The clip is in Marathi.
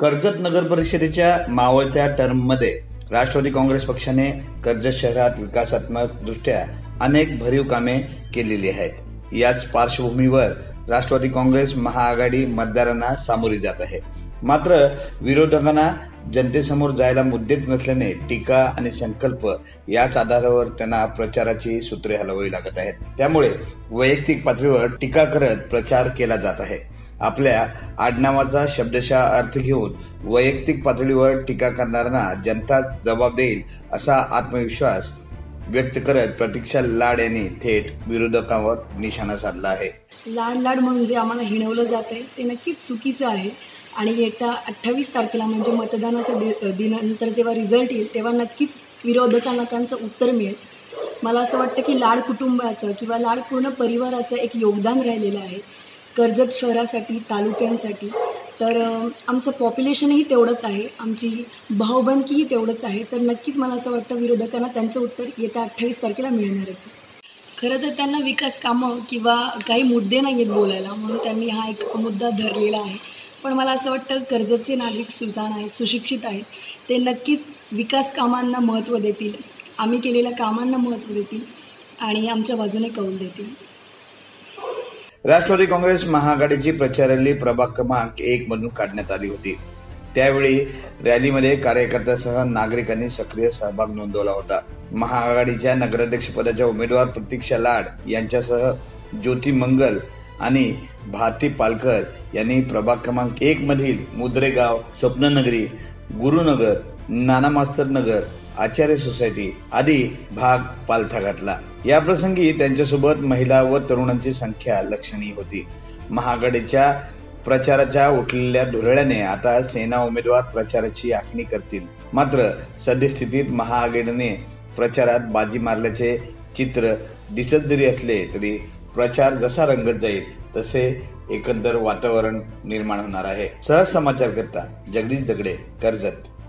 कर्जत नगर परिषदेच्या मावळत्या टर्ममध्ये राष्ट्रवादी काँग्रेस पक्षाने कर्जत शहरात विकासात्मक दृष्ट्या अनेक भरीव कामे केलेली आहेत. याच पार्श्वभूमीवर राष्ट्रवादी काँग्रेस महाआघाडी मतदारांना सामोरी जात आहे. मात्र विरोधकांना जनतेसमोर जायला मुद्देच नसल्याने टीका आणि संकल्प याच आधारावर त्यांना प्रचाराची सूत्रे हलवावी लागत आहेत. त्यामुळे वैयक्तिक पातळीवर टीका करत प्रचार केला जात आहे. आपल्या आडनावाचा शब्दशः अर्थ घेऊन वैयक्तिक पातळीवर टीका करणाऱ्यांना जनता जबाब देईल असा आत्मविश्वास व्यक्त करत प्रतीक्षा लाड यांनी थेट विरोधकांवर निशाणा साधला आहे. लाड लाड म्हणून जे आम्हाला हिणवलं जात आहे ते नक्कीच चुकीचं आहे. आणि येत्या अठ्ठावीस तारखेला म्हणजे मतदानाच्या दि दिनानंतर जेव्हा रिझल्ट येईल तेव्हा नक्कीच विरोधकांना त्यांचं उत्तर मिळेल. मला असं वाटतं की लाड कुटुंबाचं किंवा लाड पूर्ण परिवाराचं एक योगदान राहिलेलं आहे. कर्जत शहरासाठी तालुक्यांसाठी. तर आमचं पॉप्युलेशनही तेवढंच आहे. आमची भावबंदकीही तेवढंच आहे. तर नक्कीच मला असं वाटतं विरोधकांना त्यांचं उत्तर येत्या अठ्ठावीस तारखेला मिळणारच आहे. खरं तर त्यांना विकास कामं किंवा काही मुद्दे नाही आहेत बोलायला म्हणून त्यांनी हा एक मुद्दा धरलेला आहे. पण मला असं वाटतं कर्जतचे नागरिक सुजाण आहेत सुशिक्षित आहेत ते नक्कीच विकास कामांना महत्त्व देतील. आम्ही केलेल्या कामांना महत्त्व देतील आणि आमच्या बाजूने कौल देतील. राष्ट्रवादी काँग्रेस महाआघाडीची प्रचार रॅली प्रभाग क्रमांक एक मधून काढण्यात आली होती. त्यावेळी रॅलीमध्ये कार्यकर्त्यासह नागरिकांनी सक्रिय सहभाग नोंदवला होता. महाआघाडीच्या नगराध्यक्षपदाच्या उमेदवार प्रतीक्षा लाड यांच्यासह ज्योती मंगल आणि भारती पालकर यांनी प्रभाग क्रमांक एक मधील मुद्रेगाव स्वप्ननगरी गुरुनगर नाना मास्तर नगर आचार्य सोसायटी आदी भाग पालथा घातला. या प्रसंगी त्यांच्यासोबत महिला व तरुणांची संख्या लक्षणीय होती. महाआघाडीच्या प्रचाराच्या उठलेल्या धुरळ्याने आता सेना उमेदवार प्रचाराची आखणी करतील. मात्र सद्यस्थितीत महाआघाडीने प्रचारात बाजी मारल्याचे चित्र दिसत जरी असले तरी प्रचार जसा रंगत जाईल तसे एकंदर वातावरण निर्माण होणार आहे. सहज समाचार करता जगदीश दगडे कर्जत.